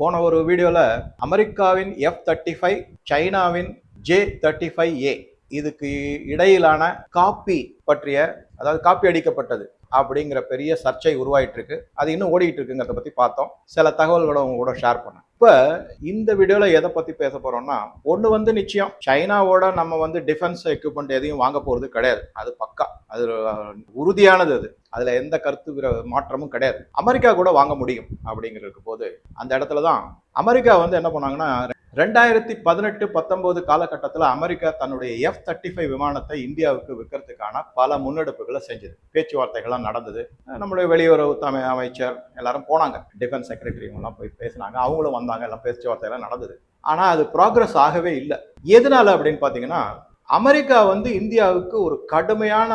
போன ஒரு வீடியோவில் அமெரிக்காவின் எஃப் தேர்ட்டி ஃபைவ் சைனாவின் ஜே தேர்ட்டி ஃபைவ் ஏ இதுக்கு இடையிலான காப்பி பற்றிய அதாவது காப்பி அடிக்கப்பட்டது அப்படிங்கிற பெரிய சர்ச்சை உருவாயிட்டு இருக்கு. அது இன்னும் ஓடிட்டு இருக்குங்கிறத பத்தி பார்த்தோம். சில தகவல்களை உங்க கூட ஷேர் பண்ணேன். இப்ப இந்த வீடியோல எதை பத்தி பேச போறோம்னா ஒண்ணு வந்து நிச்சயம். சைனாவோட நம்ம வந்து டிஃபென்ஸ் எக்யூப்மெண்ட் எதையும் வாங்க போறது கிடையாது. அது பக்கா. அது உறுதியானது அது. அதுல எந்த கருத்து மாற்றமும் கிடையாது. அமெரிக்கா கூட வாங்க முடியும் அப்படிங்கிறதுக்கு போது அந்த இடத்துல தான் அமெரிக்கா வந்து என்ன பண்ணாங்கன்னா ரெண்டாயிரத்தி பதினெட்டு பத்தொன்பது காலகட்டத்தில் அமெரிக்கா தன்னுடைய எஃப் தேர்ட்டி ஃபைவ் விமானத்தை இந்தியாவுக்கு விற்கிறதுக்கான பல முன்னெடுப்புகளை செஞ்சது. பேச்சுவார்த்தைகள்லாம் நடந்தது. நம்மளுடைய வெளியுறவு அமை அமைச்சர் எல்லாரும் போனாங்க. டிஃபென்ஸ் செக்ரட்டரி எல்லாம் போய் பேசினாங்க. அவங்களும் வந்தாங்க. எல்லாம் பேச்சுவார்த்தையெல்லாம் நடந்தது. ஆனால் அது ப்ராக்ரஸ் ஆகவே இல்லை. எதனால அப்படின்னு பார்த்தீங்கன்னா அமெரிக்கா வந்து இந்தியாவுக்கு ஒரு கடுமையான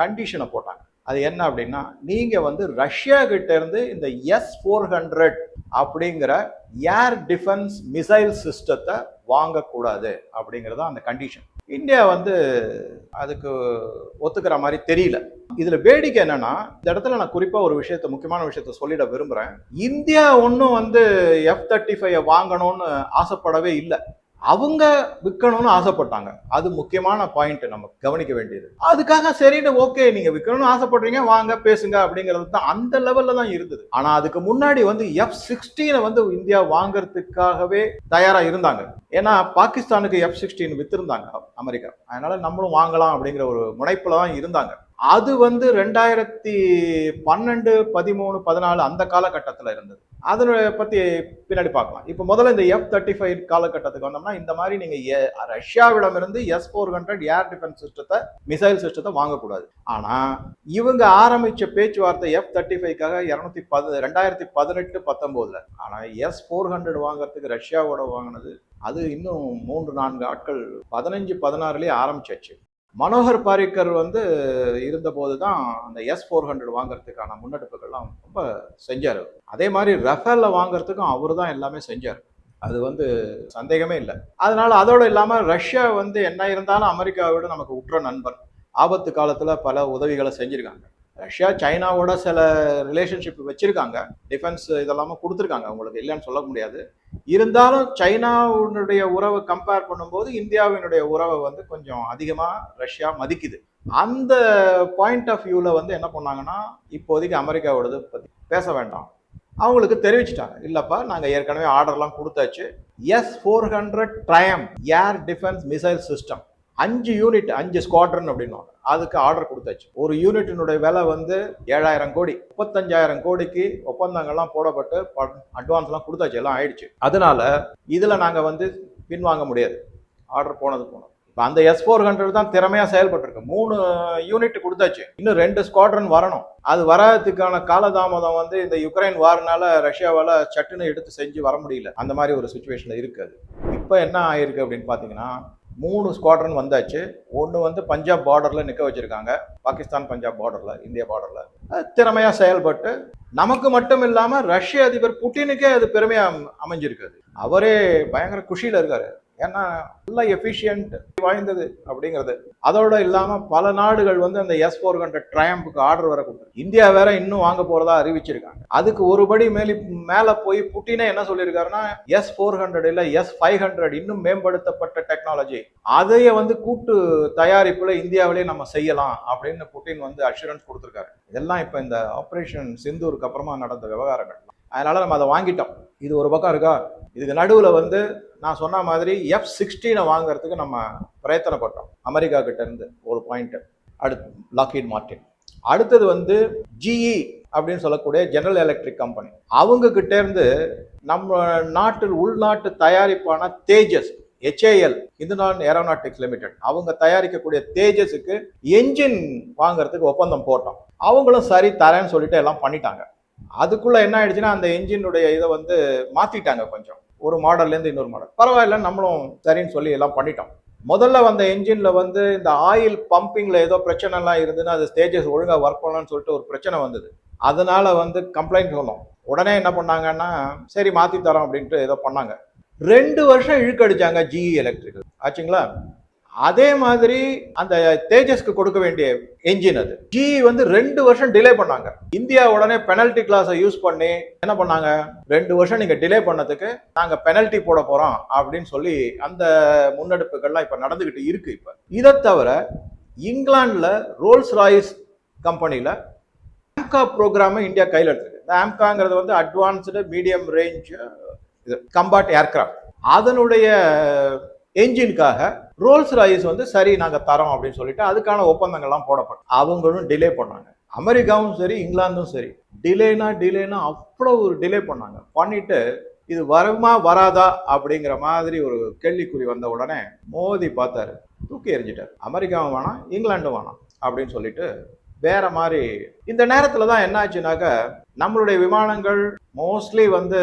கண்டிஷனை போட்டாங்க. அது என்ன அப்படின்னா நீங்க வந்து ரஷ்யா கிட்டேருந்து இந்த எஸ் ஃபோர் ஹண்ட்ரட் அப்படிங்கிற ஏர் டிஃபென்ஸ் மிசைல் சிஸ்டத்தை வாங்கக்கூடாது அப்படிங்கிறது அந்த கண்டிஷன் இந்தியா வந்து அதுக்கு ஒத்துக்கிற மாதிரி தெரியல. இதுல வேடிக்கை என்னன்னா இந்த இடத்துல நான் குறிப்பா ஒரு விஷயத்த முக்கியமான விஷயத்த சொல்லிட விரும்புறேன். இந்தியா ஒன்றும் வந்து எஃப் தேர்ட்டி ஃபைவ் வாங்கணும்னு ஆசைப்படவே இல்லை. அவங்க விற்கணும்னு ஆசைப்பட்டாங்க. அது முக்கியமான பாயிண்ட் நம்ம கவனிக்க வேண்டியது. அதுக்காக சரின்னு ஓகே நீங்க விற்கணும்னு ஆசைப்படுறீங்க வாங்க பேசுங்க அப்படிங்கிறது தான் அந்த லெவல்ல தான் இருந்தது. ஆனா அதுக்கு முன்னாடி வந்து எஃப் சிக்ஸ்டீனை வந்து இந்தியா வாங்குறதுக்காகவே தயாரா இருந்தாங்க. ஏன்னா பாகிஸ்தானுக்கு எஃப் சிக்ஸ்டீன் வித்திருந்தாங்க அமெரிக்கா. அதனால நம்மளும் வாங்கலாம் அப்படிங்கிற ஒரு முனைப்புல தான் இருந்தாங்க. அது வந்து ரெண்டாயிரத்தி பன்னெண்டு பதிமூணு பதினாலு அந்த காலகட்டத்தில் இருந்தது. அதனை பற்றி பின்னாடி பார்க்கலாம். இப்போ முதல்ல இந்த எஃப் தேர்ட்டி ஃபைவ் காலகட்டத்துக்கு வந்தோம்னா இந்த மாதிரி நீங்கள் எ- ரஷ்யாவிடமிருந்து S four hundred air defence சிஸ்டத்தை மிசைல் சிஸ்டத்தை வாங்கக்கூடாது. ஆனால் இவங்க ஆரம்பித்த பேச்சுவார்த்தை எஃப் தேர்ட்டி ஃபைவ்க்காக இரநூத்தி பது ரெண்டாயிரத்தி பதினெட்டு பத்தொம்போதில் ஆனால் எஸ் ஃபோர் ஹண்ட்ரட் வாங்குறதுக்கு ரஷ்யாவோட வாங்கினது அது இன்னும் மூன்று நான்கு ஆட்கள் பதினஞ்சு பதினாறுலேயே ஆரம்பிச்சாச்சு. மனோகர் பாரிக்கர் வந்து இருந்தபோது தான் அந்த எஸ் ஃபோர் ஹண்ட்ரட் வாங்குறதுக்கான முன்னெடுப்புகள்லாம் ரொம்ப செஞ்சார். அதே மாதிரி ரஃபேலில் வாங்குறதுக்கும் அவர் தான் எல்லாமே செஞ்சார். அது வந்து சந்தேகமே இல்லை. அதனால் அதோடு இல்லாமல் ரஷ்யா வந்து என்ன இருந்தாலும் அமெரிக்காவை விட நமக்கு உற்ற நண்பர் ஆபத்து காலத்தில் பல உதவிகளை செஞ்சுருக்காங்க. ரஷ்யா சைனாவோட சில ரிலேஷன்ஷிப் வச்சுருக்காங்க. டிஃபென்ஸ் இதெல்லாமே கொடுத்துருக்காங்க அவங்களுக்கு. இல்லைன்னு சொல்ல முடியாது. இருந்தாலும் சைனாவுடைய உறவை கம்பேர் பண்ணும்போது இந்தியாவினுடைய உறவை வந்து கொஞ்சம் அதிகமாக ரஷ்யா மதிக்குது. அந்த பாயிண்ட் ஆஃப் வியூவில் வந்து என்ன பண்ணாங்கன்னா இப்போதைக்கு அமெரிக்காவோடது பற்றி பேச வேண்டாம். அவங்களுக்கு தெரிவிச்சிட்டாங்க. இல்லைப்பா நாங்கள் ஏற்கனவே ஆர்டர்லாம் கொடுத்தாச்சு. S four hundred Triumph air defence missile system அஞ்சு யூனிட் அஞ்சு ஸ்குவாட்ரன் அப்படின்னுவாங்க அதுக்கு ஆர்டர் கொடுத்தாச்சு. ஒரு யூனிட்டினுடைய விலை வந்து ஏழாயிரம் கோடி. முப்பத்தஞ்சாயிரம் கோடிக்கு ஒப்பந்தங்கள்லாம் போடப்பட்டு அட்வான்ஸ்லாம் கொடுத்தாச்சு. எல்லாம் ஆயிடுச்சு. அதனால இதில் நாங்கள் வந்து பின்வாங்க முடியாது. ஆர்டர் போனது போனோம். இப்போ அந்த எஸ் ஃபோர் ஹண்ட்ரட் தான் திறமையாக செயல்பட்டுருக்கு. மூணு யூனிட் கொடுத்தாச்சு. இன்னும் ரெண்டு ஸ்குவாட்ரன் வரணும். அது வராததுக்கான காலதாமதம் வந்து இந்த யுக்ரைன் வாரினால ரஷ்யாவால் சட்டுன்னு எடுத்து செஞ்சு வர முடியல. அந்த மாதிரி ஒரு சுச்சுவேஷனில் இருக்குது இப்போ என்ன ஆயிருக்கு அப்படின்னு பார்த்தீங்கன்னா மூணு ஸ்குவாட்ரன் வந்தாச்சு. ஒன்று வந்து பஞ்சாப் பார்டரில் நிற்க வச்சுருக்காங்க. பாகிஸ்தான் பஞ்சாப் பார்டரில் இந்திய பார்டரில் திறமையாக செயல்பட்டு நமக்கு மட்டும் இல்லாமல் ரஷ்ய அதிபர் புட்டினுக்கே அது பெருமையாக அமைஞ்சிருக்குது. அவரே பயங்கர குஷியில் இருக்கார். ஏன்னா நல்ல எஃபிஷியன்ட் வாய்ந்தது அப்படிங்கிறது. அதோட இல்லாமல் பல நாடுகள் வந்து அந்த எஸ் ஃபோர் ஹண்ட்ரட் ட்ரயம்புக்கு ஆர்டர் வர கொடுத்துருக்கு இந்தியா வேற இன்னும் வாங்க போறதா அறிவிச்சிருக்காங்க. அதுக்கு ஒருபடி மேலே மேலே போய் புட்டினே என்ன சொல்லியிருக்காருன்னா எஸ் ஃபோர் ஹண்ட்ரட் இல்லை எஸ் ஃபைவ் ஹண்ட்ரட் இன்னும் மேம்படுத்தப்பட்ட டெக்னாலஜி அதையே வந்து கூட்டு தயாரிப்பில் இந்தியாவிலேயே நம்ம செய்யலாம் அப்படின்னு புட்டின் வந்து அஷூரன்ஸ் கொடுத்துருக்காரு. இதெல்லாம் இப்போ இந்த ஆப்ரேஷன் சிந்தூருக்கு அப்புறமா நடந்த விவகாரங்கள். அதனால நம்ம அதை வாங்கிட்டோம். இது ஒரு பக்கம் இருக்கா? இதுக்கு நடுவில் வந்து நான் சொன்ன மாதிரி எஃப் சிக்ஸ்டீனை வாங்குறதுக்கு நம்ம பிரயத்தனப்பட்டோம். அமெரிக்கா கிட்டேருந்து ஒரு பாயிண்ட்டு அடுத்து லாக்ஹீட் மார்டின் அடுத்தது வந்து ஜிஇ அப்படின்னு சொல்லக்கூடிய ஜெனரல் எலக்ட்ரிக் கம்பெனி அவங்க கிட்டேருந்து நம்ம நாட்டில் உள்நாட்டு தயாரிப்பான Tejas HAL Hindustan aeronautics limited அவங்க தயாரிக்கக்கூடிய தேஜஸுக்கு என்ஜின் வாங்குறதுக்கு ஒப்பந்தம் போட்டோம். அவங்களும் சரி தரேன்னு சொல்லிட்டு எல்லாம் பண்ணிட்டாங்க. அதுக்குள்ள என்ன ஆயிடுச்சுன்னா அந்த என்ஜினுடைய இதை வந்து மாத்திட்டாங்க கொஞ்சம். ஒரு மாடல்லேருந்து இன்னொரு மாடல். பரவாயில்ல நம்மளும் சரின்னு சொல்லி எல்லாம் பண்ணிட்டோம். முதல்ல வந்த என்ஜினில் வந்து இந்த ஆயில் பம்பிங்கில் ஏதோ பிரச்சனைலாம் இருந்ததுன்னா அது ஸ்டேஜஸ் ஒழுங்காக ஒர்க் பண்ணலாம்னு சொல்லிட்டு ஒரு பிரச்சனை வந்தது. அதனால வந்து கம்ப்ளைண்ட் சொன்னோம் உடனே என்ன பண்ணாங்கன்னா சரி மாற்றி தரோம் அப்படின்ட்டு ஏதோ பண்ணாங்க. ரெண்டு வருஷம் இழுக்கடிச்சாங்க ஜிஇ எலக்ட்ரிக்கல் ஆச்சுங்களா? அதே மாதிரி அந்த தேஜஸ்க்கு கொடுக்க வேண்டிய என்ஜின் அது. ஜி வந்து ரெண்டு வருஷம் டிலே பண்ணாங்க. இந்தியா உடனே பெனல்டி கிளாஸை யூஸ் பண்ணி என்ன பண்ணாங்க? ரெண்டு வருஷம் நீங்க டிலே பண்ணதுக்கு நாங்க பெனல்டி போட போறோம் அப்படின்னு சொல்லி அந்த முன்னெடுப்புகள்லாம் இப்ப நடந்துகிட்டு இருக்கு இப்ப. இதை தவிர இங்கிலாந்துல ரோல்ஸ் ராய்ஸ் கம்பெனியில ஆம்கா ப்ரோக்ராமை இந்தியா கையில் எடுத்துருக்கு. இந்த ஆம்காங்கிறது வந்து அட்வான்ஸ்டு மீடியம் ரேஞ்ச் இது கம்பாட் ஏர்கிராஃப்ட் அதனுடைய என்ஜினுக்காக ரோல்ஸ் ராய்ஸ் வந்து சரி நாங்கள் தரோம் அப்படின்னு சொல்லிட்டு அதுக்கான ஒப்பந்தங்கள்லாம் போடப்படும் அவங்களும் டிலே பண்ணாங்க. அமெரிக்காவும் சரி இங்கிலாந்தும் சரி டிலேனா டிலேனா அவ்வளோ ஒரு டிலே பண்ணாங்க. பண்ணிட்டு இது வருமா வராதா அப்படிங்கிற மாதிரி ஒரு கேள்விக்குறி வந்த உடனே மோதி பார்த்தாரு. தூக்கி எறிஞ்சிட்டார். அமெரிக்காவும் வேணாம் இங்கிலாண்டும் வேணாம் அப்படின்னு சொல்லிட்டு வேற மாதிரி இந்த நேரத்தில் தான் என்ன ஆச்சுனாக்க நம்மளுடைய விமானங்கள் மோஸ்ட்லி வந்து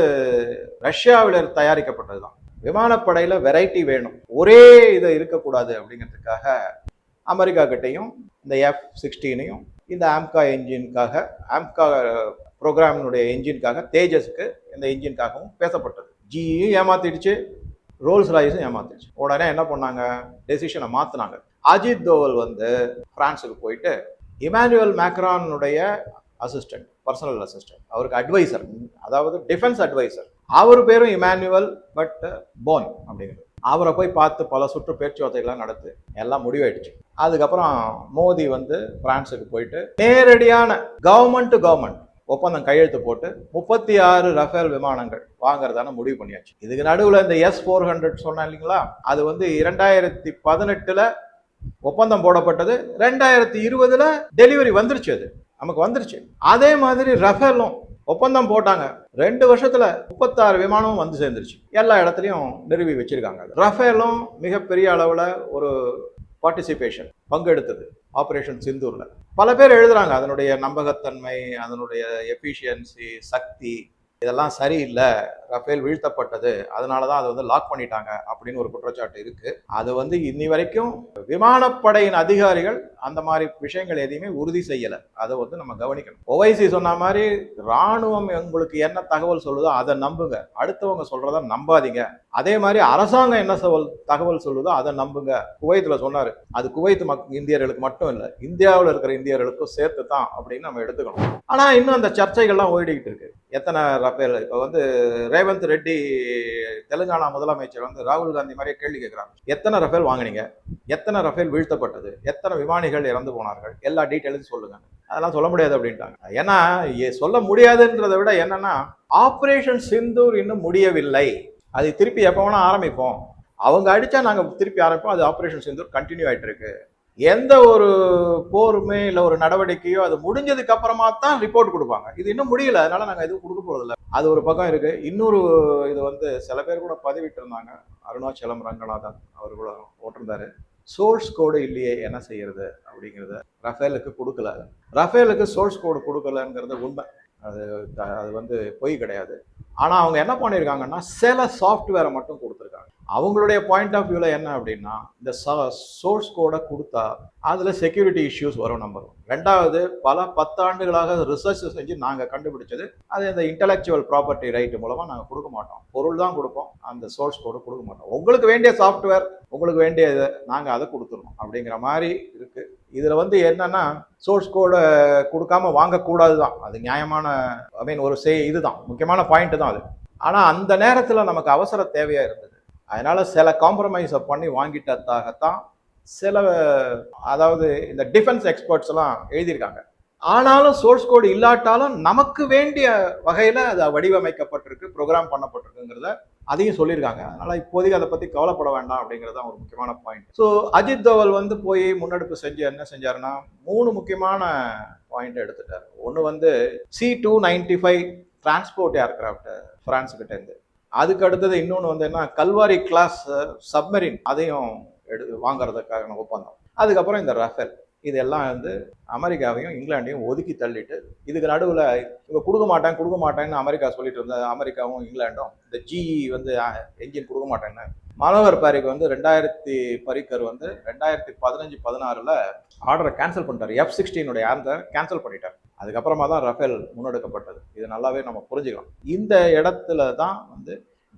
ரஷ்யாவில் தயாரிக்கப்பட்டது தான் விமானப்படையில் வெரைட்டி வேணும். ஒரே இதை இருக்கக்கூடாது அப்படிங்கிறதுக்காக அமெரிக்கா கிட்டையும் இந்த எஃப் சிக்ஸ்டீனையும் இந்த ஆம்கா என்ஜினுக்காக ஆம்கா ப்ரோக்ராமினுடைய என்ஜினுக்காக தேஜஸ்க்கு இந்த என்ஜினுக்காகவும் பேசப்பட்டது. ஜியும் ஏமாத்திடுச்சு ரோல்ஸ் ராய்ஸும் ஏமாத்திடுச்சு. உடனே என்ன பண்ணாங்க? டெசிஷனை மாற்றினாங்க அஜித் தோவல் வந்து ஃப்ரான்ஸுக்கு போயிட்டு இமானுவல் மேக்ரானுடைய அசிஸ்டன்ட் பர்சனல் அசிஸ்டன்ட் அவருக்கு அட்வைசர் அதாவது டிஃபென்ஸ் அட்வைசர் அவர் பேரும் இமானுவல் பட் போன் uh, அப்படிங்கிறது அவரை போய் பார்த்து பல சுற்று பேச்சுவார்த்தைகள்லாம் நடத்து. எல்லாம் முடிவாயிடுச்சு. அதுக்கப்புறம் மோடி வந்து பிரான்ஸுக்கு போயிட்டு நேரடியான கவர்மெண்ட் டு கவர்மெண்ட் ஒப்பந்தம் கையெழுத்து போட்டு முப்பத்தி ஆறு ரஃபேல் விமானங்கள் வாங்குறதான முடிவு பண்ணியாச்சு. இதுக்கு நடுவில் இந்த எஸ் ஃபோர் ஹண்ட்ரட் சொன்னேன் இல்லைங்களா? அது வந்து இரண்டாயிரத்தி பதினெட்டில் ஒப்பந்தம் போடப்பட்டது. ரெண்டாயிரத்தி இருபதுல டெலிவரி வந்துருச்சு அது. நமக்கு வந்துருச்சு. அதே மாதிரி ரஃபேலும் ஒப்பந்தம் போட்டாங்க. ரெண்டு வருஷத்துல முப்பத்தாறு விமானமும் வந்து சேர்ந்துருச்சு. எல்லா இடத்துலையும் நிறுவி வச்சிருக்காங்க ரஃபேலும் மிகப்பெரிய அளவுல ஒரு பார்ட்டிசிபேஷன் பங்கெடுத்தது ஆப்ரேஷன் சிந்தூர்ல. பல பேர் எழுதுறாங்க அதனுடைய நம்பகத்தன்மை அதனுடைய எஃபிஷியன்சி சக்தி இதெல்லாம் சரியில்லை. ரஃபேல் வீழ்த்தப்பட்டது. அதனால தான் அதை வந்து லாக் பண்ணிட்டாங்க அப்படின்னு ஒரு குற்றச்சாட்டு இருக்குது அது வந்து இன்னி வரைக்கும் விமானப்படையின் அதிகாரிகள் அந்த மாதிரி விஷயங்கள் எதையுமே உறுதி செய்யலை. அதை வந்து நம்ம கவனிக்கணும். ஒவைசி சொன்ன மாதிரி ராணுவம் உங்களுக்கு என்ன தகவல் சொல்லுதோ அதை நம்புங்க. அடுத்தவங்க சொல்கிறத நம்பாதீங்க. அதே மாதிரி அரசாங்கம் என்ன சொல் தகவல் சொல்லுதோ அதை நம்புங்க. குவைத்தில் சொன்னார். அது குவைத்து மக் இந்தியர்களுக்கு மட்டும் இல்லை இந்தியாவில் இருக்கிற இந்தியர்களுக்கும் சேர்த்து தான் அப்படின்னு நம்ம எடுத்துக்கணும். ஆனால் இன்னும் அந்த சர்ச்சைகள்லாம் ஓடிக்கிட்டு இருக்கு. எத்தனை ரஃபேல்? இப்போ வந்து ரேவந்த் ரெட்டி தெலுங்கானா முதலமைச்சர் வந்து ராகுல் காந்தி மாதிரியே கேள்வி கேட்குறாங்க எத்தனை ரஃபேல் வாங்குனீங்க? எத்தனை ரஃபேல் வீழ்த்தப்பட்டது? எத்தனை விமானிகள் இறந்து போனார்கள்? எல்லா டீட்டெயிலும் சொல்லுங்க. அதெல்லாம் சொல்ல முடியாது அப்படின்ட்டாங்க. ஏன்னா சொல்ல முடியாதுன்றதை விட என்னன்னா ஆப்ரேஷன் சிந்தூர் இன்னும் முடியவில்லை. அது திருப்பி எப்போ வேணால் ஆரம்பிப்போம். அவங்க அடித்தா நாங்கள் திருப்பி ஆரம்பிப்போம். அது ஆப்ரேஷன் சிந்தூர் கண்டினியூ ஆகிட்டு இருக்கு எந்த ஒரு போருமே இல்லை ஒரு நடவடிக்கையோ அது முடிஞ்சதுக்கு அப்புறமா தான் ரிப்போர்ட் கொடுப்பாங்க. இது இன்னும் முடியல அதனால நாங்கள் எதுவும் கொடுக்க போகிறதில்ல அது ஒரு பக்கம் இருக்கு. இன்னொரு இது வந்து சில பேர் கூட பதிவிட்டு இருந்தாங்க. அருணாச்சலம் ரங்கநாதன் அவர் கூட போட்டிருந்தாரு. சோர்ஸ் கோடு இல்லையே என்ன செய்யறது அப்படிங்கிறத ரஃபேலுக்கு கொடுக்கல. ரஃபேலுக்கு சோர்ஸ் கோடு கொடுக்கலங்கிறது உண்மை. அது த- அது வந்து பொய் கிடையாது. ஆனால் அவங்க என்ன பண்ணியிருக்காங்கன்னா சில சாஃப்ட்வேரை மட்டும் கொடுத்துருக்காங்க. அவங்களுடைய பாயிண்ட் ஆஃப் வியூவில் என்ன அப்படின்னா இந்த சோர்ஸ் கோடை கொடுத்தா அதில் செக்யூரிட்டி இஷ்யூஸ் வரும் நம்பர் ரெண்டாவது பல பத்தாண்டுகளாக ரிசர்ச் செஞ்சு நாங்கள் கண்டுபிடிச்சது அது இந்த இன்டலெக்சுவல் ப்ராப்பர்ட்டி ரைட் மூலமாக நாங்கள் கொடுக்க மாட்டோம். பொருள் தான் கொடுப்போம் அந்த சோர்ஸ் கோடை கொடுக்க மாட்டோம். உங்களுக்கு வேண்டிய சாஃப்ட்வேர் உங்களுக்கு வேண்டிய இதை நாங்கள் அதை கொடுத்துருவோம். அப்படிங்கிற மாதிரி இருக்குது இதில் வந்து என்னன்னா சோர்ஸ் கோடை கொடுக்காம வாங்கக்கூடாது தான் அது நியாயமான ஐ மீன் ஒரு சே இதுதான். முக்கியமான பாயிண்ட் தான் அது. ஆனால் அந்த நேரத்தில் நமக்கு அவசர தேவையாக இருந்தது. அதனால் சில காம்ப்ரமைஸை பண்ணி வாங்கிட்டதாகத்தான் சில அதாவது இந்த டிஃபென்ஸ் எக்ஸ்பர்ட்ஸ் எல்லாம் எழுதியிருக்காங்க. ஆனாலும் சோர்ஸ் கோடு இல்லாட்டாலும் நமக்கு வேண்டிய வகையில் அது வடிவமைக்கப்பட்டிருக்கு ப்ரோக்ராம் பண்ணப்பட்டிருக்குங்கிறத அதையும் சொல்லியிருக்காங்க. அதனால இப்போதைக்கு அதை பற்றி கவலைப்பட வேண்டாம் அப்படிங்கிறது தான் ஒரு முக்கியமான பாயிண்ட் ஸோ அஜித் தோவல் வந்து போய் முன்னெடுப்பு செஞ்சு என்ன செஞ்சாருன்னா மூணு முக்கியமான பாயிண்ட் எடுத்துட்டார். ஒன்று வந்து C two ninety five transport aircraft France கிட்டேருந்து அதுக்கு அடுத்தது இன்னொன்று வந்து என்ன கல்வாரி கிளாஸ் சப்மரின் அதையும் எடு வாங்குறதுக்கான ஒப்பந்தம். அதுக்கப்புறம் இந்த ரஃபேல் இதெல்லாம் வந்து அமெரிக்காவையும் இங்கிலாண்டையும் ஒதுக்கி தள்ளிட்டு இதுக்கு நடுவில் இவங்க கொடுக்க மாட்டேன் கொடுக்க மாட்டேன்னு அமெரிக்கா சொல்லிட்டு இருந்த அமெரிக்காவும் இங்கிலாண்டும் இந்த ஜிஇ வந்து என்ஜின் கொடுக்க மாட்டேன்னு மாணவர் பாரிக்கு வந்து ரெண்டாயிரத்தி பரிக்கர் வந்து ரெண்டாயிரத்தி பதினஞ்சு பதினாறுல ஆர்டரை கேன்சல் பண்ணிட்டார். எஃப் சிக்ஸ்டீனுடைய ஆர்டர் கேன்சல் பண்ணிட்டார். அதுக்கப்புறமா தான் ரஃபேல் முன்னெடுக்கப்பட்டது. இது நல்லாவே நம்ம புரிஞ்சுக்கலாம். இந்த இடத்துல தான் வந்து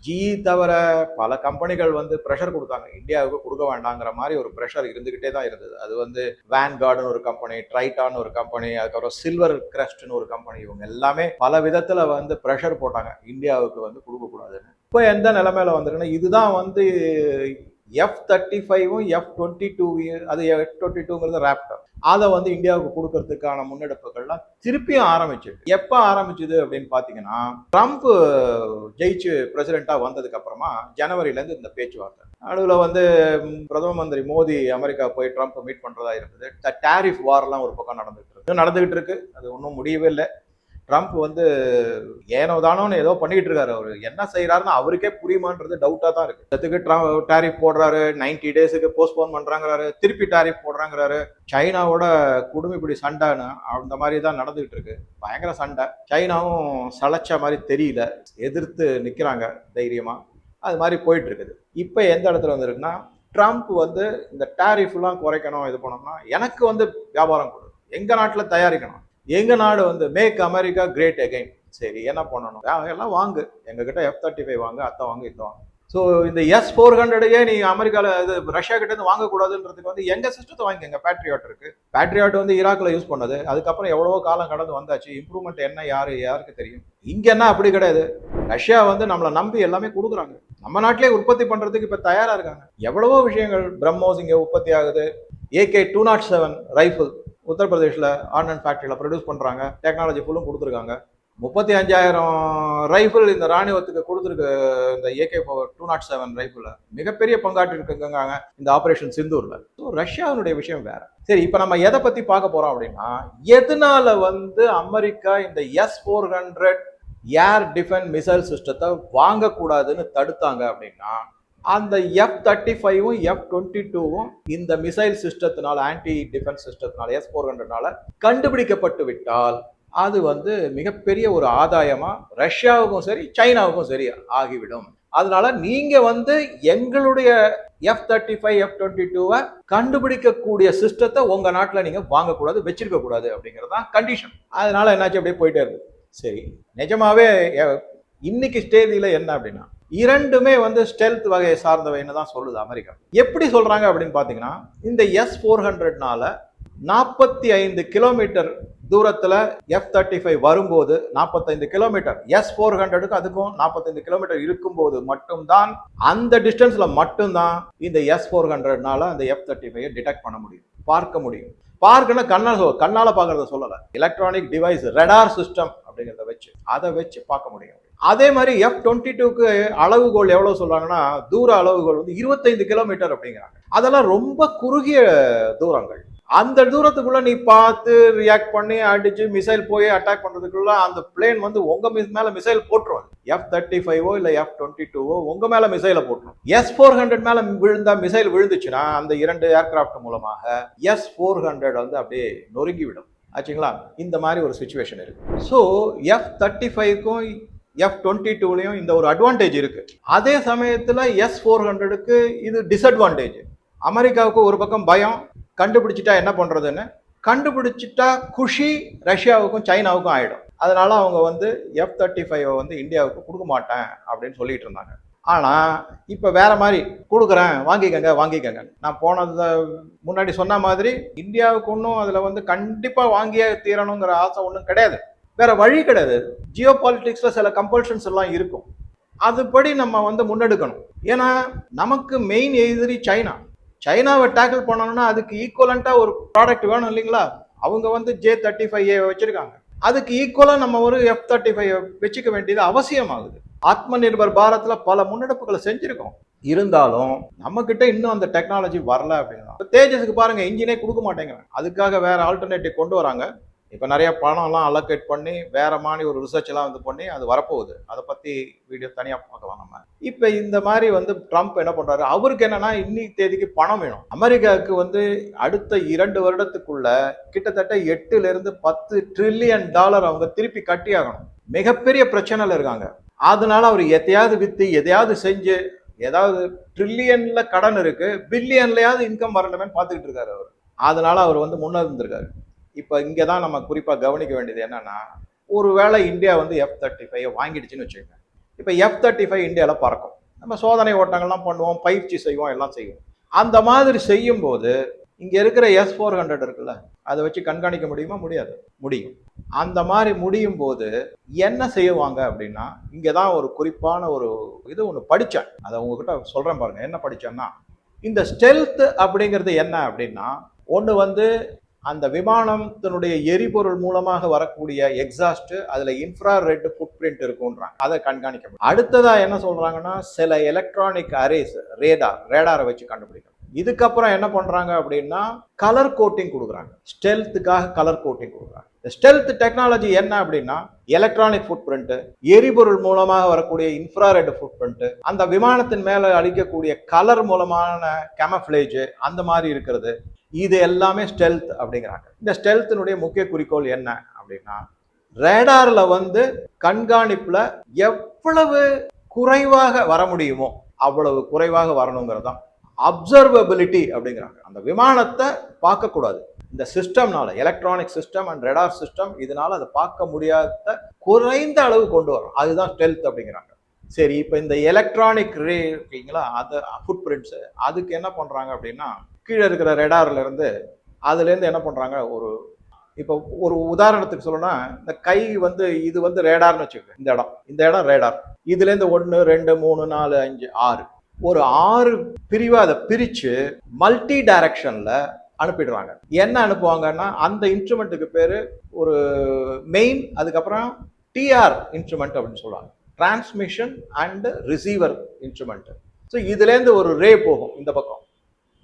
ஜி தவிர பல கம்பெனிகள் வந்து ப்ரெஷர் கொடுத்தாங்க. இந்தியாவுக்கு கொடுக்க வேண்டாங்கிற மாதிரி ஒரு ப்ரெஷர் இருந்துகிட்டே தான் இருந்தது. அது வந்து வேன் கார்டுன்னு ஒரு கம்பெனி ட்ரைட்டான் ஒரு கம்பெனி அதுக்கப்புறம் சில்வர் கிரஸ்ட்னு ஒரு கம்பெனி இவங்க எல்லாமே பல விதத்தில் வந்து ப்ரெஷர் போட்டாங்க. இந்தியாவுக்கு வந்து கொடுக்கக்கூடாதுன்னு. இப்போ எந்த நிலைமையில வந்துருக்குன்னா இதுதான் வந்து எஃப் தேர்ட்டி ஃபைவும் எஃப் டுவெண்ட்டி டூ அது எஃப் டுவெண்ட்டி டூங்கிறது ரேப்டர் அதை வந்து இந்தியாவுக்கு கொடுக்கறதுக்கான முன்னெடுப்புகள்லாம் திருப்பியும் ஆரம்பிச்சு எப்போ ஆரம்பிச்சுது அப்படின்னு பார்த்தீங்கன்னா ட்ரம்ப் ஜெயிச்சு பிரசிடெண்ட்டாக வந்ததுக்கு அப்புறமா ஜனவரியிலேருந்து இந்த பேச்சுவார்த்தை. நடுவில் வந்து பிரதம மந்திரி மோடி அமெரிக்கா போய் ட்ரம்ப் மீட் பண்ணுறதா இருந்தது. டேரிஃப் வார்லாம் ஒரு பக்கம் நடந்துகிட்டு இருக்கு. நடந்துகிட்டு இருக்கு. அது ஒன்றும் முடியவே இல்லை. ட்ரம்ப் வந்து ஏனோ தானோன்னு ஏதோ பண்ணிட்டு இருக்காரு அவர். என்ன செய்யறாருன்னு அவருக்கே புரியுமான்றது டவுட்டா தான் இருக்கு. அதுக்கு டாரிஃப் போடுறாரு 90 டேஸுக்கு போஸ்ட்போன் பண்றாங்கிறாரு திருப்பி டாரிஃப் போடுறாங்கிறாரு. சைனாவோட குடுமிப்பிடி சண்டைன்னு அந்த மாதிரி தான் நடந்துகிட்டு இருக்கு. பயங்கர சண்டை. சைனாவும் சளைச்ச மாதிரி தெரியல. எதிர்த்து நிக்கிறாங்க தைரியமா. அது மாதிரி போயிட்டு இருக்குது. இப்போ எந்த இடத்துல வந்திருக்குன்னா ட்ரம்ப் வந்து இந்த டாரிஃப்லாம் குறைக்கணும் இது பண்ணோம்னா எனக்கு வந்து வியாபாரம் கொடு. எங்க நாட்டில் தயாரிக்கணும். எங்கள் நாடு வந்து மேக் அமெரிக்கா கிரேட் அகைன் சரி என்ன பண்ணணும்? எல்லாம் வாங்கு. எங்ககிட்ட எஃப் தேர்ட்டி ஃபைவ் வாங்க அத்தை வாங்க இதை வாங்க. ஸோ இந்த எஸ் ஃபோர் ஹண்ட்ரடையே நீ அமெரிக்காவில் இது ரஷ்யா கிட்டேருந்து வாங்கக்கூடாதுன்றதுக்கு வந்து எங்கள் சிஸ்டத்தை வாங்கிக்கங்க பேட்ரியாட் இருக்கு. பேட்ரியாட் வந்து ஈராக்கில் யூஸ் பண்ணது. அதுக்கப்புறம் எவ்வளவோ காலம் கடந்து வந்தாச்சு. இம்ப்ரூவ்மெண்ட் என்ன யாரு யாருக்கு தெரியும்? இங்கே என்ன அப்படி கிடையாது. ரஷ்யா வந்து நம்மளை நம்பி எல்லாமே கொடுக்குறாங்க. நம்ம நாட்டிலே உற்பத்தி பண்ணுறதுக்கு இப்போ தயாராக இருக்காங்க. எவ்வளவோ விஷயங்கள் பிரம்மோஸ் இங்கே உற்பத்தி ஆகுது. AK two nought seven rifle உத்தரப்பிரதேஷ்ல ordnance ஃபேக்ட்ரியில் ப்ரொடியூஸ் பண்ணுறாங்க டெக்னாலஜி ஃபுல்லும் கொடுத்துருக்காங்க. முப்பத்தி அஞ்சாயிரம் ரைஃபிள் இந்த ராணுவத்துக்கு கொடுத்துருக்கு இந்த AK two nought seven rifle மிகப்பெரிய பங்காற்றி இருக்குங்காங்க இந்த ஆப்ரேஷன் சிந்தூரில். ஸோ ரஷ்யாவினுடைய விஷயம் வேற. சரி இப்போ நம்ம எதை பற்றி பார்க்க போகிறோம் அப்படின்னா எதனால வந்து அமெரிக்கா இந்த S four hundred air defence missile சிஸ்டத்தை வாங்கக்கூடாதுன்னு தடுத்தாங்க அப்படின்னா அந்த எஃப் தேர்ட்டி ஃபைவும் எஃப் டுவெண்ட்டி டூவும் இந்த மிசைல் சிஸ்டத்தினால ஆன்டி டிஃபென்ஸ் சிஸ்டத்தினால எஸ் ஃபோர் ஹண்ட்ரட்னால கண்டுபிடிக்கப்பட்டு விட்டால் அது வந்து மிகப்பெரிய ஒரு ஆதாயமா ரஷ்யாவுக்கும் சரி சைனாவுக்கும் சரி ஆகிவிடும். அதனால நீங்க வந்து எங்களுடைய F thirty five F twenty டூவை கண்டுபிடிக்கக்கூடிய சிஸ்டத்தை உங்க நாட்டில் நீங்க வாங்கக்கூடாது வச்சிருக்க கூடாது அப்படிங்கிறது தான் கண்டிஷன் அதனால என்னாச்சு அப்படியே போயிட்டே இருக்கு. சரி நிஜமாவே இன்னைக்கு ஸ்டேஜில் என்ன அப்படின்னா இரண்டுமே வந்து ஸ்டெல்த் வகையை சார்ந்தவைன்னு தான் சொல்லுது அமெரிக்கா. எப்படி சொல்றாங்க அப்படின்னு பாத்தீங்கன்னா இந்த எஸ் ஃபோர் ஹண்ட்ரட்னால நாற்பத்தி ஐந்து கிலோமீட்டர் தூரத்தில் எஃப் தேர்ட்டி ஃபைவ் வரும்போது நாற்பத்தைந்து கிலோமீட்டர் எஸ் ஃபோர் ஹண்ட்ரடுக்கு அதுக்கும் நாற்பத்தைந்து கிலோமீட்டர் இருக்கும்போது மட்டும்தான் அந்த டிஸ்டன்ஸில் மட்டும்தான் இந்த எஸ் ஃபோர் ஹண்ட்ரட்னால அந்த எஃப் தேர்ட்டி ஃபைவ் டிடெக்ட் பண்ண முடியும் பார்க்க முடியும். பார்க்கணும் கண்ணால் சொல் கண்ணால பார்க்கறத சொல்லலை. எலக்ட்ரானிக் டிவைஸ் ரெடார் சிஸ்டம் அப்படிங்கிறத வச்சு அதை வச்சு பார்க்க முடியும். அதே மாதிரி எஃப் டுவெண்ட்டி டூக்கு அளவுகோல் எவ்வளோ சொல்றாங்கன்னா தூர அளவுகோல் வந்து இருபத்தைந்து கிலோமீட்டர் அப்படிங்கிறாங்க. அதெல்லாம் ரொம்ப குறுகிய தூரங்கள். அந்த தூரத்துக்குள்ள நீ பார்த்து ரியாக்ட் பண்ணி அடிச்சு மிசைல் போய் அட்டாக் பண்றதுக்குள்ள அந்த பிளேன் வந்து உங்க மிஸ் மேல மிசைல் போட்டுரும். எஃப் தேர்ட்டி ஃபைவோ இல்ல எஃப் டுவெண்ட்டி டூவோ உங்க மேல மிசைலை போட்டுரும். எஸ் ஃபோர் ஹண்ட்ரட் மேல விழுந்தா மிசைல் விழுந்துச்சுன்னா அந்த இரண்டு ஏர்கிராஃப்ட் மூலமாக எஸ் ஃபோர் ஹண்ட்ரட் வந்து அப்படியே நொறுங்கி விடும் ஆச்சுங்களா? இந்த மாதிரி ஒரு சுச்சுவேஷன் இருக்கு. ஸோ எஃப் தேர்ட்டி ஃபைவ்க்கும் எஃப் டுவெண்ட்டி டூலையும் இந்த ஒரு அட்வான்டேஜ் இருக்கு. அதே சமயத்தில் எஸ் ஃபோர் ஹண்ட்ரடுக்கு இது டிஸ்அட்வான்டேஜ் அமெரிக்காவுக்கு ஒரு பக்கம் பயம் கண்டுபிடிச்சிட்டா என்ன பண்ணுறதுன்னு கண்டுபிடிச்சிட்டா குஷி ரஷ்யாவுக்கும் சைனாவுக்கும் ஆகிடும் அதனால் அவங்க வந்து எஃப் தேர்ட்டி ஃபைவ் வந்து இந்தியாவுக்கு கொடுக்க மாட்டேன் அப்படின்னு சொல்லிட்டு இருந்தாங்க. ஆனால் இப்போ வேற மாதிரி கொடுக்குறேன் வாங்கிக்கங்க வாங்கிக்கங்க. நான் போனது முன்னாடி சொன்ன மாதிரி இந்தியாவுக்கு ஒன்றும் அதில் வந்து கண்டிப்பாக வாங்கியே தீரணுங்கிற ஆசை ஒன்றும் கிடையாது. வேற வழி கிடையாது. ஜியோ பாலிட்டிக்ஸில் சில கம்பல்ஷன்ஸ் எல்லாம் இருக்கும். அதுபடி நம்ம வந்து முன்னெடுக்கணும். ஏன்னா நமக்கு மெயின் எதிரி சைனா. சைனாவை டேக்கிள் பண்ணணும்னா அதுக்கு ஈக்குவலண்ட்டாக ஒரு ப்ராடக்ட் வேணும் இல்லைங்களா? அவங்க வந்து ஜே தேர்ட்டி ஃபைவ் ஏ வச்சுருக்காங்க. அதுக்கு ஈக்குவலாக நம்ம ஒரு எஃப் தேர்ட்டி ஃபைவ் வச்சுக்க வேண்டியது அவசியமாகுது. ஆத்ம நிர்பர் பாரத்தில் பல முன்னெடுப்புகளை செஞ்சுருக்கோம். இருந்தாலும் நம்ம கிட்ட இன்னும் அந்த டெக்னாலஜி வரல அப்படின்னா. தேஜஸுக்கு பாருங்க இன்ஜினே கொடுக்க மாட்டேங்கிறாங்க. அதுக்காக வேற ஆல்டர்னேட்டிவ் கொண்டு வராங்க. இப்போ நிறைய பணம்லாம் அலோகேட் பண்ணி வேற மாதிரி ஒரு ரிசர்ச் எல்லாம் வந்து பண்ணி அது வரப்போகுது. அதை பத்தி வீடியோ தனியாக பார்க்கலாம் நம்ம. இப்போ இந்த மாதிரி வந்து ட்ரம்ப் என்ன பண்றாரு? அவருக்கு என்னன்னா இன்னைக்கு தேதிக்கு பணம் வேணும். அமெரிக்காவுக்கு வந்து அடுத்த இரண்டு வருடத்துக்குள்ள கிட்டத்தட்ட எட்டுல இருந்து பத்து ட்ரில்லியன் டாலர் அவங்க திருப்பி கட்டி ஆகணும் மிகப்பெரிய பிரச்சனைல இருக்காங்க. அதனால அவர் எதையாவது வித்து எதையாவது செஞ்சு ஏதாவது ட்ரில்லியன்ல கடன் இருக்கு பில்லியன்லயாவது இன்கம் வரணுமேன்னு பார்த்துக்கிட்டு இருக்காரு அவர். அதனால அவர் வந்து முன்னே இருந்திருக்காரு இப்போ இங்கே தான் நம்ம குறிப்பாக கவனிக்க வேண்டியது என்னன்னா ஒருவேளை இந்தியா வந்து எஃப் தேர்ட்டி ஃபைவ் வாங்கிடுச்சுன்னு வச்சுக்கோங்க. இப்போ எஃப் தேர்ட்டி ஃபைவ் இந்தியாவில் பறக்கும். நம்ம சோதனை ஓட்டங்கள்லாம் பண்ணுவோம் பயிற்சி செய்வோம் எல்லாம் செய்வோம். அந்த மாதிரி செய்யும்போது இங்கே இருக்கிற எஸ் ஃபோர் ஹண்ட்ரட் இருக்குல்ல அதை வச்சு கண்காணிக்க முடியுமா? முடியாது. முடியும். அந்த மாதிரி முடியும் போது என்ன செய்வாங்க அப்படின்னா இங்கே தான் ஒரு குறிப்பான ஒரு இது ஒன்று படித்தேன் அதை உங்ககிட்ட சொல்கிறேன் பாருங்கள் என்ன படித்தேன்னா இந்த ஸ்டெல்த் அப்படிங்கிறது என்ன அப்படின்னா ஒன்று வந்து அந்த விமானத்தினுடைய எரிபொருள் மூலமாக வரக்கூடிய எக்ஸாஸ்ட் அதுல இன்ஃப்ரா ரெட் ஃபுட் பிரிண்ட் இருக்குன்றாங்க அதை கண்காணிக்க முடியும். அடுத்ததா என்ன சொல்றாங்கன்னா சில எலக்ட்ரானிக் அரேஸ் ரேடார் ரேடாரை வச்சு கண்டுபிடிக்கணும். இதுக்கப்புறம் என்ன பண்றாங்க அப்படின்னா கலர் கோட்டிங் கொடுக்குறாங்க. ஸ்டெல்த்துக்காக கலர் கோட்டிங் கொடுக்குறாங்க. ஸ்டெல்த் டெக்னாலஜி என்ன அப்படின்னா எலக்ட்ரானிக் ஃபுட் பிரிண்ட் எரிபொருள் மூலமாக வரக்கூடிய இன்ஃப்ராரெட் ஃபுட் பிரிண்ட் அந்த விமானத்தின் மேலே அழிக்கக்கூடிய கலர் மூலமான கெமஃப்ளேஜ் அந்த மாதிரி இருக்கிறது. இது எல்லாமே ஸ்டெல்த் அப்படிங்கிறாங்க. இந்த ஸ்டெல்த்தினுடைய முக்கிய குறிக்கோள் என்ன அப்படின்னா ரேடாரில் வந்து கண்காணிப்பில் எவ்வளவு குறைவாக வர முடியுமோ அவ்வளவு குறைவாக வரணுங்கிறது தான் அப்சர்வபிலிட்டி அப்படிங்கிறாங்க. அந்த விமானத்தை பார்க்கக்கூடாது. இந்த சிஸ்டம்னால electronic system and radar system இதனால அதை பார்க்க முடியாத குறைந்த அளவு கொண்டு வரும் அதுதான் ஸ்டெல்த் அப்படிங்கிறாங்க. சரி இப்போ இந்த எலக்ட்ரானிக் ரே இருக்கீங்களா அது ஃபுட் பிரிண்ட்ஸு அதுக்கு என்ன பண்ணுறாங்க அப்படின்னா கீழே இருக்கிற ரெடார்லேருந்து அதுலேருந்து என்ன பண்ணுறாங்க ஒரு இப்போ ஒரு உதாரணத்துக்கு சொல்லணும்னா இந்த கை வந்து இது வந்து ரேடார்னு வச்சுக்கோங்க. இந்த இடம். இந்த இடம் ரேடார். இதுலேருந்து ஒன்று ரெண்டு மூணு நாலு அஞ்சு ஆறு. ஒரு ஆறு பிரிவாக அதை பிரித்து மல்டி டைரக்ஷனில் அனுப்பிடுறாங்க. என்ன அனுப்புவாங்கன்னா அந்த இன்ஸ்ட்ருமெண்ட்டுக்கு பேர் ஒரு மெயின் அதுக்கப்புறம் டிஆர் இன்ஸ்ட்ருமெண்ட் அப்படின்னு சொல்லுவாங்க. Transmission and receiver instrument so இதுலேருந்து ஒரு ரே போகும் இந்த பக்கம்.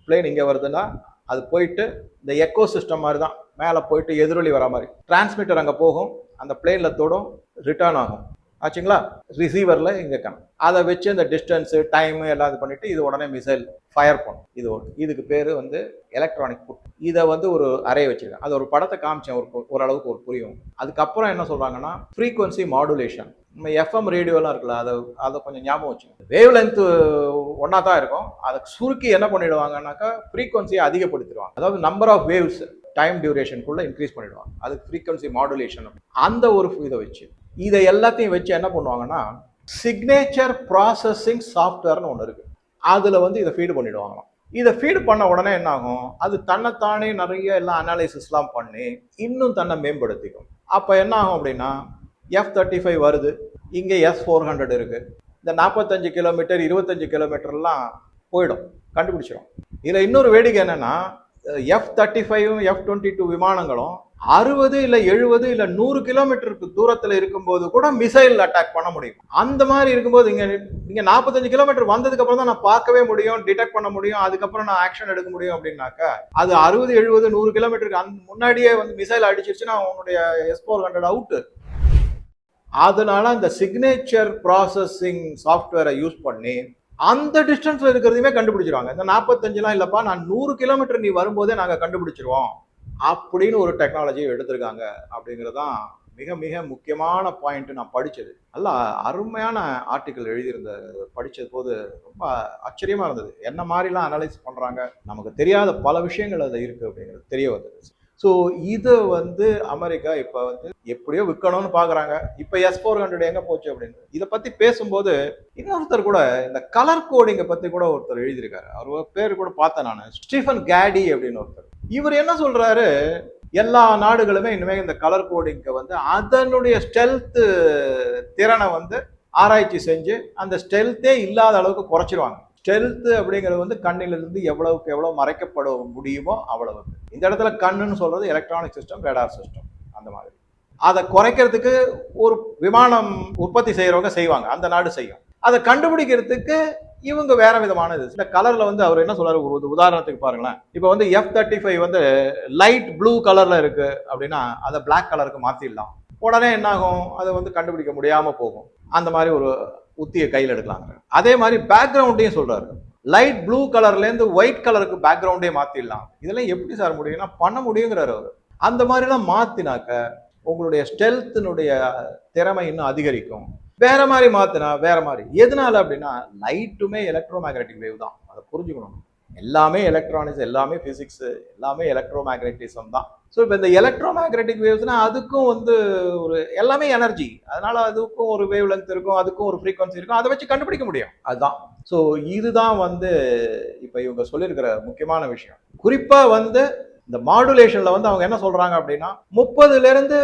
பிளேன் இங்கே வருதுன்னா அது போயிட்டு இந்த எக்கோ சிஸ்டம் மாதிரி தான் மேலே போயிட்டு எதிரொலி வர மாதிரி. டிரான்ஸ்மிட்டர் அங்கே போகும். அந்த பிளேனில் தொடும் ரிட்டர்ன் ஆகும். ஆச்சுங்களா? ரிசீவரில் இங்கே கணக்கு அதை வச்சு இந்த டிஸ்டன்ஸு டைமு எல்லாம் இது பண்ணிவிட்டு இது உடனே மிசைல் ஃபயர் பண்ணும். இது ஒரு இதுக்கு பேர் வந்து எலக்ட்ரானிக் புட் இதை வந்து ஒரு அறையை வச்சுருக்கேன் அது ஒரு படத்தை காமிச்சேன். ஒரு ஓரளவுக்கு ஒரு புரியும். அதுக்கப்புறம் என்ன சொல்கிறாங்கன்னா ஃப்ரீக்வன்சி மாடுலேஷன் நம்ம எஃப்எம் ரேடியோலாம் இருக்குல்ல அதை அதை கொஞ்சம் ஞாபகம் வச்சுக்கோங்க. வேவ் லென்த்து ஒன்றா தான் இருக்கும். அதை சுருக்கி என்ன பண்ணிடுவாங்கன்னாக்கா ஃப்ரீக்வன்சியை அதிகப்படுத்திடுவாங்க. அதாவது நம்பர் ஆஃப் வேவ்ஸ் டைம் டியூரேஷனுக்குள்ளே இன்க்ரீஸ் பண்ணிடுவாங்க. அதுக்கு ஃப்ரீக்வன்சி மாடுலேஷன் அந்த ஒரு இதை வச்சு இதை எல்லாத்தையும் வச்சு என்ன பண்ணுவாங்கன்னா சிக்னேச்சர் ப்ராசஸிங் சாஃப்ட்வேர்னு ஒன்று இருக்குது அதில் வந்து இதை ஃபீடு பண்ணிடுவாங்களாம். இதை ஃபீடு பண்ண உடனே என்ன ஆகும் அது தன்னைத்தானே நிறைய எல்லாம் அனாலிசிஸ்லாம் பண்ணி இன்னும் தன்னை மேம்படுத்திக்கும். அப்போ என்ன ஆகும் அப்படின்னா எஃப் தேர்ட்டி ஃபைவ் வருது. இங்கே எஸ் ஃபோர் ஹண்ட்ரட் இருக்குது இந்த நாற்பத்தஞ்சு கிலோமீட்டர் இருபத்தஞ்சு கிலோமீட்டர்லாம் போயிடும். கண்டுபிடிச்சிடும் இதில் இன்னொரு வேடிக்கை என்னென்னா எஃப் தேர்ட்டி ஃபைவும் எஃப் டுவெண்ட்டி டூ விமானங்களும் அறுபது இல்லை எழுபது இல்லை நூறு கிலோமீட்டருக்கு தூரத்தில் இருக்கும்போது கூட மிசைல் அட்டாக் பண்ண முடியும். அந்த மாதிரி இருக்கும்போது இங்கே இங்கே நாற்பத்தஞ்சு கிலோமீட்டர் வந்ததுக்கு அப்புறம் தான் நான் பார்க்கவே முடியும் டிடெக்ட் பண்ண முடியும் அதுக்கப்புறம் நான் ஆக்ஷன் எடுக்க முடியும் அப்படின்னாக்கா அது அறுபது எழுபது நூறு கிலோமீட்டருக்கு அந்த முன்னாடியே வந்து மிசைல் அடிச்சிருச்சுன்னா உன்னுடைய எஸ் ஹண்ட்ரட் அவுட்டு அதனால அந்த சிக்னேச்சர் ப்ராசஸிங் சாஃப்ட்வேரை யூஸ் பண்ணி அந்த டிஸ்டன்ஸ்ல இருக்கிறதையுமே கண்டுபிடிச்சிருவாங்க. இந்த நாற்பத்தஞ்சுலாம் இல்லப்பா நான் நூறு கிலோமீட்டர் நீ வரும்போதே நாங்கள் கண்டுபிடிச்சிருவோம். அப்படின்னு ஒரு டெக்னாலஜியை எடுத்திருக்காங்க அப்படிங்கிறது தான் மிக மிக முக்கியமான பாயிண்ட் நான் படித்தது நல்லா அருமையான ஆர்டிக்கல் எழுதியிருந்த படித்தது போது ரொம்ப ஆச்சரியமாக இருந்தது. என்ன மாதிரிலாம் அனலைஸ் பண்ணுறாங்க நமக்கு தெரியாத பல விஷயங்கள் அது இருக்குது அப்படிங்கிறது. தெரிய வந்தது. ஸோ இதை வந்து அமெரிக்கா இப்போ வந்து எப்படியோ விற்கணும்னு பார்க்குறாங்க இப்போ எஸ் ஃபோர் ஹண்ட்ரட் எங்கே போச்சு அப்படின்னு. இதை பற்றி பேசும்போது இன்னொருத்தர் கூட இந்த கலர் கோடிங்கை பற்றி கூட ஒருத்தர் எழுதியிருக்காரு. அவர் பேர் கூட பார்த்தேன் நான். ஸ்டீஃபன் கேடி அப்படின்னு ஒருத்தர். இவர் என்ன சொல்கிறாரு எல்லா நாடுகளுமே இனிமேல் இந்த கலர் கோடிங்கை வந்து அதனுடைய ஸ்டெல்த்து திறனை வந்து ஆராய்ச்சி செஞ்சு அந்த ஸ்டெல்த்தே இல்லாத அளவுக்கு குறைச்சிருவாங்க. ஸ்டெல்த்து அப்படிங்கிறது வந்து கண்ணிலிருந்து எவ்வளவுக்கு எவ்வளோ மறைக்கப்பட முடியுமோ அவ்வளவுக்கு. இந்த இடத்துல கண்ணுன்னு சொல்கிறது எலக்ட்ரானிக் சிஸ்டம் ரேடார் சிஸ்டம் அந்த மாதிரி. அதை குறைக்கிறதுக்கு ஒரு விமானம் உற்பத்தி செய்கிறவங்க செய்வாங்க அந்த நாடு செய்யும். அதை கண்டுபிடிக்கிறதுக்கு இவங்க வேற விதமான இது. இந்த கலர்ல வந்து அவர் என்ன சொல்றாரு? ஒரு உதாரணத்துக்கு பாருங்களேன். இப்போ வந்து எஃப் தேர்ட்டி ஃபைவ் வந்து லைட் ப்ளூ கலர்ல இருக்கு அப்படின்னா அதை பிளாக் கலருக்கு மாத்திடலாம். உடனே என்ன ஆகும் அதை வந்து கண்டுபிடிக்க முடியாம போகும். அந்த மாதிரி ஒரு உத்தியை கையில் எடுக்கலாங்க. அதே மாதிரி பேக்ரவுண்டையும் சொல்றாரு. லைட் ப்ளூ கலர்லேருந்து ஒயிட் கலருக்கு பேக்ரவுண்டே மாற்றிடலாம் இதெல்லாம் எப்படி சார் முடியும்னா பண்ண முடியுங்கிறாரு அவர். அந்த மாதிரிலாம் மாற்றினாக்க உங்களுடைய ஸ்டெல்த்தினுடைய திறமை இன்னும் அதிகரிக்கும். வேற மாதிரி மாற்றினா வேற மாதிரி. எதனால அப்படின்னா லைட்டுமே எலக்ட்ரோ மேக்னட்டிக் வேவ் தான். அதை புரிஞ்சுக்கணும். எல்லாமே எலக்ட்ரானிக்ஸ் எல்லாமே ஃபிசிக்ஸு எல்லாமே எலக்ட்ரோ மேக்னட்டிசம் தான். ஸோ இப்போ இந்த எலக்ட்ரோ மேக்னெட்டிக் வேவ்ஸ்னால் அதுக்கும் வந்து ஒரு எல்லாமே எனர்ஜி அதனால் அதுக்கும் ஒரு வேவ் லென்த் இருக்கும் அதுக்கும் ஒரு ஃப்ரீக்வன்சி இருக்கும். அதை வச்சு கண்டுபிடிக்க முடியும். அதுதான். ஸோ இதுதான் வந்து இப்போ இவங்க சொல்லியிருக்கிற முக்கியமான விஷயம். குறிப்பாக வந்து இந்த மாடுலேஷனில் வந்து அவங்க என்ன சொல்கிறாங்க அப்படின்னா முப்பதுலேருந்து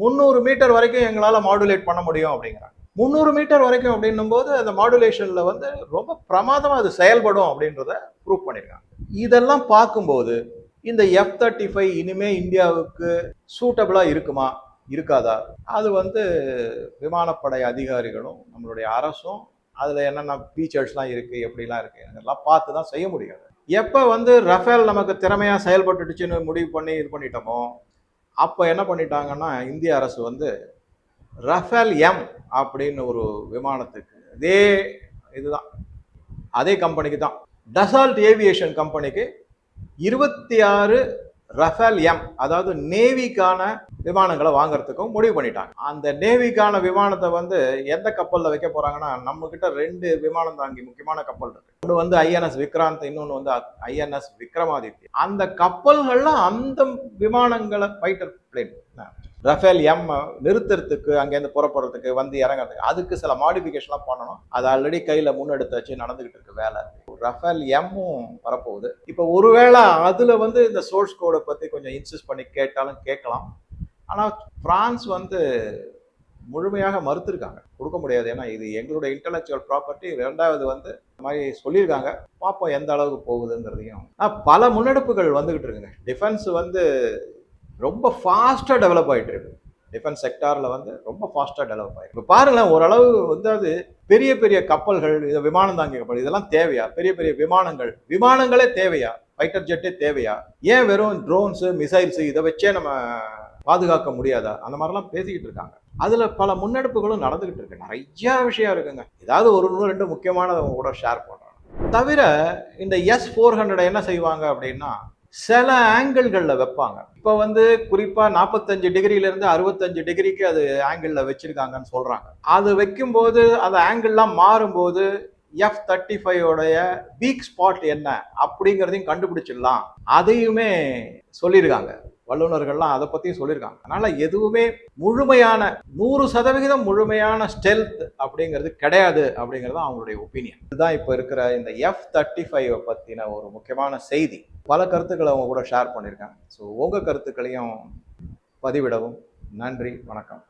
முந்நூறு மீட்டர் வரைக்கும் எங்களால் மாடுலேட் பண்ண முடியும் அப்படிங்கிறாங்க. முந்நூறு மீட்டர் வரைக்கும் அப்படின்னும் போது அந்த மாடுலேஷனில் வந்து ரொம்ப பிரமாதமாக அது செயல்படும் அப்படின்றத ப்ரூவ் பண்ணியிருக்காங்க இதெல்லாம் பார்க்கும்போது இந்த எஃப் தேர்ட்டி ஃபைவ் இனிமே இந்தியாவுக்கு சூட்டபிளாக இருக்குமா? இருக்காதா? அது வந்து விமானப்படை அதிகாரிகளும் நம்மளுடைய அரசும் அதில் என்னென்ன ஃபீச்சர்ஸ்லாம் இருக்குது எப்படிலாம் இருக்குது அதெல்லாம் பார்த்து தான் செய்ய முடியாது எப்போ வந்து ரஃபேல் நமக்கு திறமையாக செயல்பட்டுடுச்சுன்னு முடிவு பண்ணி இது பண்ணிட்டோமோ அப்போ என்ன பண்ணிட்டாங்கன்னா இந்திய அரசு வந்து ரஃபேல் எம் அப்படின்னு ஒரு விமானத்துக்கு. அதே இதுதான். அதே கம்பெனிக்கு தான். டசால்ட் ஏவியேஷன் கம்பெனிக்கு இருபத்தி ஆறு ரஃபேல் எம் அதாவது நேவிக்கான விமானங்களை வாங்குறதுக்கும் முடிவு பண்ணிட்டாங்க. அந்த நேவிக்கான விமானத்தை வந்து எந்த கப்பலில் வைக்க போகிறாங்கன்னா நம்மக்கிட்ட ரெண்டு விமானம் தாங்கி முக்கியமான கப்பல் இருக்கு. ஒன்று வந்து ஐஎன்எஸ் விக்ராந்த் இன்னொன்று வந்து ஐஎன்எஸ் விக்ரமாதித்யா. அந்த கப்பல்கள்லாம் அந்த விமானங்களை ஃபைட்டர் பிளேன் ரஃபேல் எம் நிறுத்துறதுக்கு அங்கேருந்து புறப்படுறதுக்கு வந்து இறங்குறதுக்கு அதுக்கு சில மாடிஃபிகேஷன்லாம் பண்ணணும். அது ஆல்ரெடி கையில் முன்னெடுத்து வச்சு நடந்துகிட்டு இருக்கு வேலை. ரஃபேல் எம்மும் வரப்போகுது. இப்போ ஒருவேளை அதில் வந்து இந்த சோர்ஸ் கோடை பற்றி கொஞ்சம் இன்சிஸ்ட் பண்ணி கேட்டாலும் கேட்கலாம். ஆனால் பிரான்ஸ் வந்து முழுமையாக மறுத்திருக்காங்க. கொடுக்க முடியாது. ஏன்னா இது எங்களுடைய இன்டலெக்சுவல் ப்ராப்பர்ட்டி ரெண்டாவது வந்து இந்த மாதிரி சொல்லியிருக்காங்க. பார்ப்போம் எந்த அளவுக்கு போகுதுங்கிறதையும். ஆனால் பல முன்னெடுப்புகள் வந்துக்கிட்டு இருக்குங்க. டிஃபென்ஸ் வந்து ரொம்ப ஃபாஸ்ட்டாக டெவலப் ஆகிட்டு இருக்கு. டிஃபென்ஸ் செக்டாரில் வந்து ரொம்ப ஃபாஸ்ட்டாக டெவலப் ஆயிருக்கு. இப்போ பாருங்களேன் ஓரளவு வந்து அது பெரிய பெரிய கப்பல்கள் இது விமானம் தாங்கி கப்பல் இதெல்லாம் தேவையா? பெரிய பெரிய விமானங்கள். விமானங்களே தேவையா? ஃபைட்டர் ஜெட்டே தேவையா? ஏன் வெறும் ட்ரோன்ஸு மிசைல்ஸு இதை வச்சே நம்ம பாதுகாக்க முடியாதா? அந்த மாதிரிலாம் பேசிக்கிட்டு இருக்காங்க. அதில் பல முன்னெடுப்புகளும் நடந்துக்கிட்டு இருக்கு. நிறைய விஷயம் இருக்குங்க. ஏதாவது ஒரு ஒன்று ரெண்டு முக்கியமானதை அவங்க கூட ஷேர் பண்ணுறாங்க தவிர இந்த எஸ் ஃபோர் ஹண்ட்ரட் என்ன செய்வாங்க அப்படின்னா சில ஆங்கிள்களில் வைப்பாங்க. இப்போ வந்து குறிப்பாக நாற்பத்தஞ்சு டிகிரியிலேருந்து அறுபத்தஞ்சு டிகிரிக்கு அது ஆங்கிளில் வச்சுருக்காங்கன்னு சொல்கிறாங்க அது வைக்கும்போது அந்த ஆங்கிள்லாம் மாறும்போது எஃப் தேர்ட்டி ஃபைவோடைய வீக் ஸ்பாட் என்ன அப்படிங்கிறதையும் கண்டுபிடிச்சிடலாம். அதையுமே சொல்லியிருக்காங்க. வல்லுநர்கள்லாம் அதை பற்றியும் சொல்லியிருக்காங்க. அதனால் எதுவுமே முழுமையான நூறு சதவிகிதம் முழுமையான ஸ்டெல்த் அப்படிங்கிறது கிடையாது அப்படிங்கிறது தான் அவங்களுடைய ஒப்பீனியன் இதுதான் இப்போ இருக்கிற இந்த எஃப் தேர்ட்டி ஃபைவ் பற்றின ஒரு முக்கியமான செய்தி. பல கருத்துக்களை அவங்க கூட ஷேர் பண்ணியிருக்காங்க. ஸோ உங்கள் கருத்துக்களையும் பதிவிடவும். நன்றி. வணக்கம்.